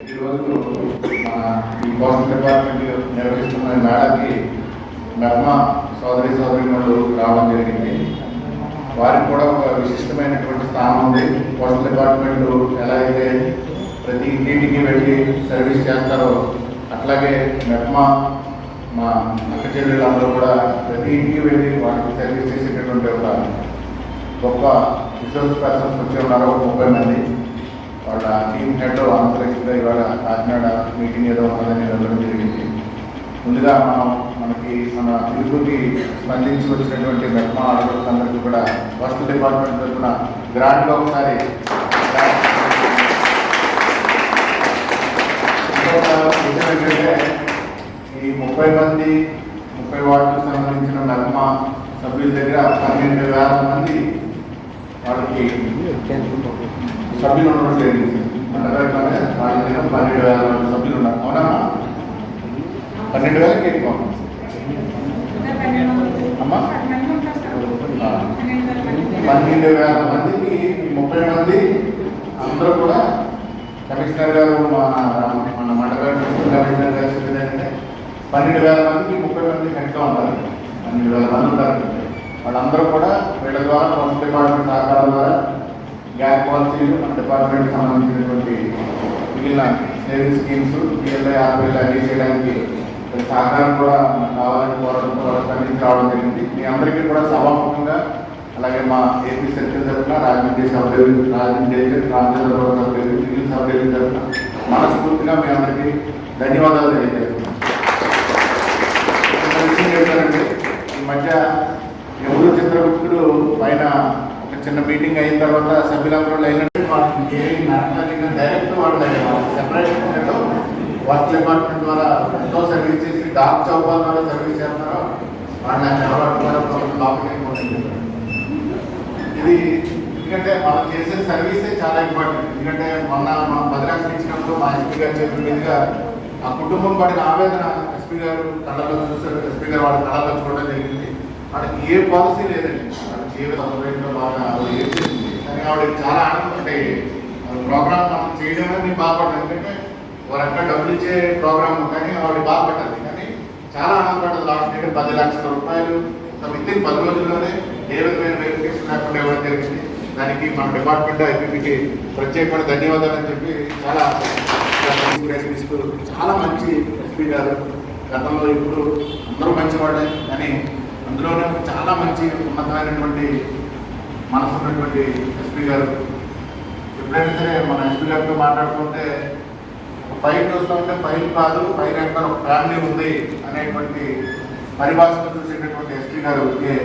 ఈరోజు మన ఈ పోస్టల్ డిపార్ట్మెంట్ నిర్వహిస్తున్న మేళకి మేళాకి సోదరి సోదరిమణులు రావడం జరిగింది వారికి కూడా ఒక విశిష్టమైనటువంటి స్థానం ఉంది పోస్టల్ డిపార్ట్మెంట్ ఎలా అయితే ప్రతి ఇంటింటికి వెళ్ళి సర్వీస్ చేస్తారో అట్లాగే మెర్మ మా అక్క చెల్లెళ్ళందరూ కూడా ప్రతి ఇంటికి వెళ్ళి వాటికి సర్వీస్ చేసేటటువంటి ఒక గొప్ప రిసోర్స్ పర్సన్స్ వచ్చి ఉన్నారు ముప్పై మంది. వాళ్ళ టీం హెడ్ ఆంధ్రప్రదేశ్లో ఇవాళ కాకినాడ మీటింగ్ ఏదో ఉన్నదని వెళ్ళడం జరిగింది. ముందుగా మనం మనకి మన పిలుపుకి స్పందించి వచ్చినటువంటి మెట్మా ఆడవాళ్ళందరికీ కూడా వస్తు డిపార్ట్మెంట్ తరఫున గ్రాండ్గా ఒకసారి విషయం ఏంటంటే ఈ ముప్పై మంది ముప్పై వార్డులకు సంబంధించిన మెట్మా సభ్యుల దగ్గర పన్నెండు వేల మంది వాళ్ళకి సభ్యులు ఉండడం జరిగింది పన్నెండు వేల సభ్యులు ఉన్నారు అవునా? పన్నెండు వేలకి ఎక్కువ అమ్మా? పన్నెండు వేల మందికి ముప్పై మంది అందరూ కూడా కమిషనర్ గారు మన మన మండల కమిషనర్ గారు చెప్పింది ఏంటంటే పన్నెండు వేల మందికి ముప్పై మంది హెడ్గా ఉంటారు పన్నెండు వేల మంది ఉంటారు వాళ్ళందరూ కూడా వీళ్ళ ద్వారా పోస్ట్ డిపార్ట్మెంట్ సహకారం ద్వారా గ్యాప్ పాలసీలు మన డిపార్ట్మెంట్ సంబంధించినటువంటి మిగిలిన సేవింగ్ స్కీమ్స్ పిఎల్ఐ ఆర్పిఎల్ అన్ని చేయడానికి సహకారం కూడా కావాలని కోరడంతో వాళ్ళ రావడం జరిగింది. మీ అందరికీ కూడా సభాముఖంగా అలాగే మా ఏపీ సెక్షన్ తరఫున Rajahmundry subdivision Rajahmundry Ramachandra Rao sub division మిగిలిన సబ్ డివిజన్ తరఫున మనస్ఫూర్తిగా మీ అందరికీ ధన్యవాదాలు తెలియజేస్తున్నాను. ఈ మధ్య ఎవరు చిత్రగుప్తుడు పైన చిన్న మీటింగ్ అయిన తర్వాత సభ్యులందరూ అయినట్టు వాళ్ళకి ఏమి డైరెక్ట్ వాళ్ళు సెపరేట్ వర్క్ డిపార్ట్మెంట్ ద్వారా ఎంతో సర్వీస్ చేసి డాక్ చౌపాల్ ద్వారా సర్వీస్ చేస్తున్నారో వాళ్ళ ఎవరు లోపలికి ఇది ఎందుకంటే మనం చేసే సర్వీసే చాలా ఇంపార్టెంట్ ఎందుకంటే మొన్న మనం భద్రాక్షి ఇచ్చినప్పుడు మా ఎస్పీ గారు చెప్పిన మీదుగా ఆ కుటుంబం పడిన ఆవేదన ఎస్పీ గారు కళ్ళలో చూసారు ఎస్పీ గారు వాళ్ళ కళ్ళలో చూడడం జరిగింది. వాళ్ళకి ఏ పాలసీ లేదండి. వాళ్ళ జీవిత సౌకర్యంలో బాగా ఆవిడ ఏం చేసింది కానీ ఆవిడ చాలా ఆనందం అంటే ప్రోగ్రామ్ మనం చేయడమే మేము బాధపడ్డాం ఎందుకంటే వారు అక్కడ డబ్బులు ఇచ్చే ప్రోగ్రామ్ కానీ ఆవిడ బాధపడ్డది కానీ చాలా ఆనందపడ్డది లాస్ట్ ఇయర్ పది లక్షల రూపాయలు. విత్ ఇన్ పది రోజుల్లోనే ఏ విధమైన వెరిఫికేషన్ లేకుండా ఇవ్వడం జరిగింది. దానికి మన డిపార్ట్మెంట్ ఐపీపీకి ప్రత్యేకమైన ధన్యవాదాలు అని చెప్పి చాలా చాలా మంచి ఎస్పీ గారు. గతంలో ఇప్పుడు అందరూ మంచివాడే కానీ అందులోనే చాలా మంచి ఉన్నతమైనటువంటి మనసు ఉన్నటువంటి ఎస్పీ గారు. ఎప్పుడైనా సరే మన ఎస్పీ గారితో మాట్లాడుకుంటే ఒక ఫైల్ చూస్తూ ఉంటే ఫైల్ కాదు ఫైల్ ఎక్కడ ఒక ఫ్యామిలీ ఉంది అనేటువంటి పరిభాషను చూసేటటువంటి ఎస్పీ గారు